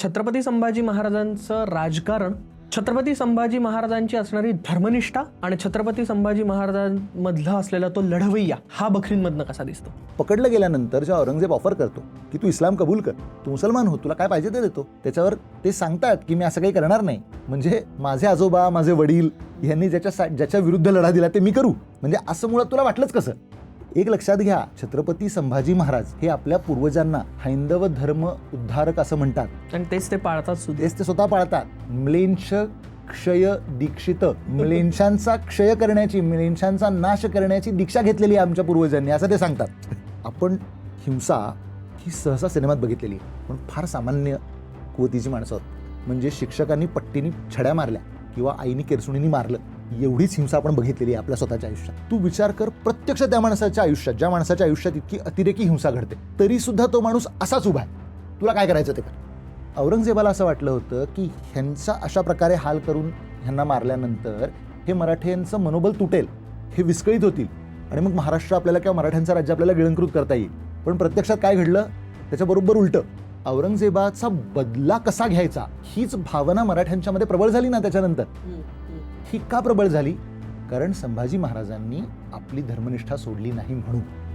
छत्रपती संभाजी महाराजांचं राजकारण छत्रपती संभाजी महाराजांची असणारी धर्मनिष्ठा आणि छत्रपती संभाजी महाराजांमधला असलेला तो लढवय्या हा बखरींमधनं कसा दिसतो? पकडलं गेल्यानंतर जेव्हा औरंगजेब ऑफर करतो की तू इस्लाम कबूल कर तू मुसलमान हो तुला काय पाहिजे ते देतो त्याच्यावर ते सांगतात की मी असं काही करणार नाही. म्हणजे माझे आजोबा माझे वडील यांनी ज्याच्या सा- ज्याच्या विरुद्ध लढा दिला ते मी करू. म्हणजे असं मुळात तुला वाटलंच कसं? एक लक्षात घ्या छत्रपती संभाजी महाराज हे आपल्या पूर्वजांना हैंदव धर्म उद्धारक असं म्हणतात. आणि तेच ते पाळतात सुद्धा. तेच ते स्वतः पाळतात. म्लेंश क्षय दीक्षित म्लेंशांचा क्षय करण्याची म्लेंशांचा नाश करण्याची दीक्षा घेतलेली आहे आमच्या पूर्वजांनी असं ते सांगतात. आपण हिंसा ही सहसा सिनेमात बघितलेली पण फार सामान्य कुवतीची माणसं आहोत. म्हणजे शिक्षकांनी पट्टीनी छड्या मारल्या किंवा आईनी केरसुणीनी मारलं. एवढीच हिंसा आपण बघितलेली आहे आपल्या स्वतःच्या आयुष्यात. तू विचार कर प्रत्यक्ष त्या माणसाच्या आयुष्यात ज्या माणसाच्या आयुष्यात इतकी अतिरेकी हिंसा घडते तरी सुद्धा तो माणूस असाच उभा आहे. तुला काय करायचं ते कर. औरंगजेबाला असं वाटलं होतं की ह्यांचा अशा प्रकारे हाल करून ह्यांना मारल्यानंतर हे मराठ्यांचं मनोबल तुटेल हे विस्कळीत होतील आणि मग महाराष्ट्र आपल्याला किंवा मराठ्यांचं राज्य आपल्याला गिळंकृत करता येईल. पण प्रत्यक्षात काय घडलं? त्याच्याबरोबर उलटं औरंगजेबाचा बदला कसा घ्यायचा? हीच भावना मराठ्यांच्यामध्ये प्रबळ झाली ना त्याच्यानंतर. ही का प्रबळ झाली? कारण संभाजी महाराजांनी आपली धर्मनिष्ठा सोडली नाही म्हणून.